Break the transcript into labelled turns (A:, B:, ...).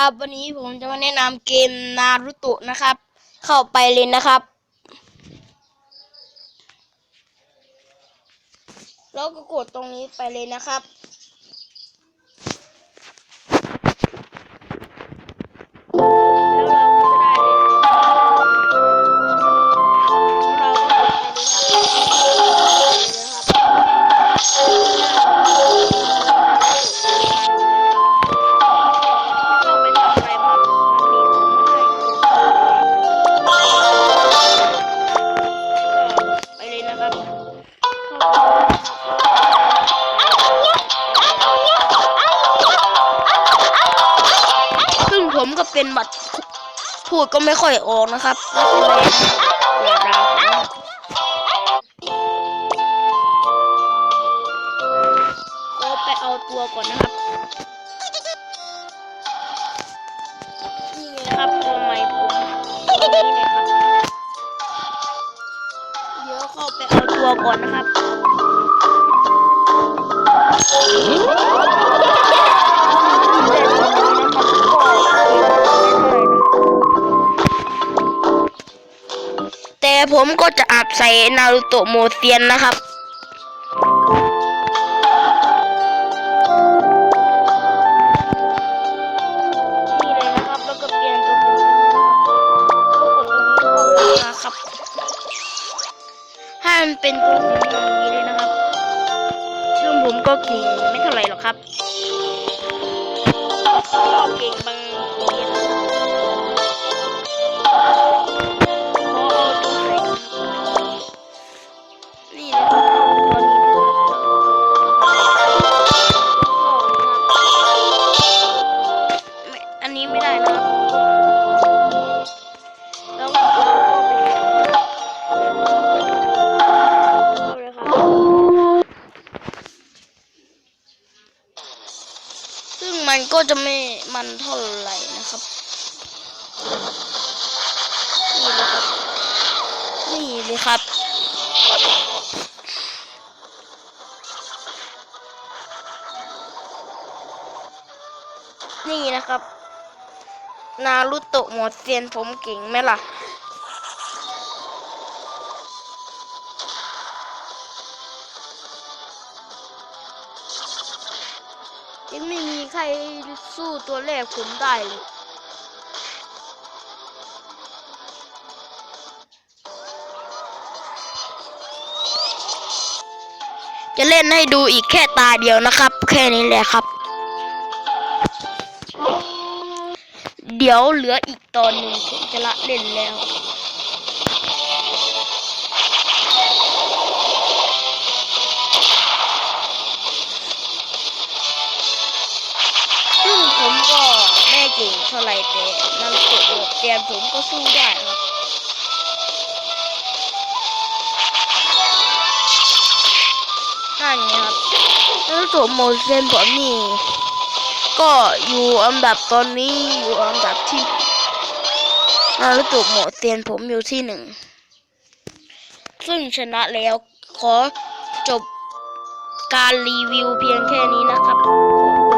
A: ครับ วันนี้ผมจะมาแนะนำเกมนารุโตะนะครับ เข้าไปเลยนะครับ แล้วก็กดตรงนี้ไปเลยนะครับ ก็เป็นบัตรพูดก็ไม่ค่อยออกนะครับไม่เป็นไรนะครับเปิดราวก็ไปเอาตัวก่อนนะครับนี่ไงครับตัวใหม่ผมตัวนี้เลยครับเดี๋ยวเข้าไปเอาตัวก่อนนะครับ ผมก็จะอัดใส่นารูโตะโมเซียนนะครับ นี่เลยนะครับ แล้วก็เปลี่ยนตัวเป็นตัวนี้นะครับกดตรงนี้เข้ามาครับให้มันเป็นตัวสีเหลืองนี้เลยนะครับ ซึ่งผมก็เก่งไม่เท่าไหร่หรอกครับก็เก่ง ซึ่งมันก็จะไม่มันเท่าไหร่นะครับ นี่เลยครับ นี่เลยครับนี่นะครับ นารุโตะหมดเซียนผมเก่งไหมล่ะ ยังไม่มีใครสู้ตัวแรกผมได้เลยจะเล่นให้ดูอีกแค่ตาเดียวนะครับ แค่นี้แหละครับ เดี๋ยวเหลืออีกตอนหนึ่งผมจะละเล่นแล้ว เก่งเท่าไรแต่นารุโตะโดดเตียนผมก็สู้ได้ครับนั่นไงครับนารุโตะโมเซนผมนี่ก็อยู่อันดับตอนนี้อยู่อันดับที่นารุโตะโมเซียนผมอยู่ที่หนึ่งซึ่งชนะแล้วขอจบการรีวิวเพียงแค่นี้นะครับขอบคุณ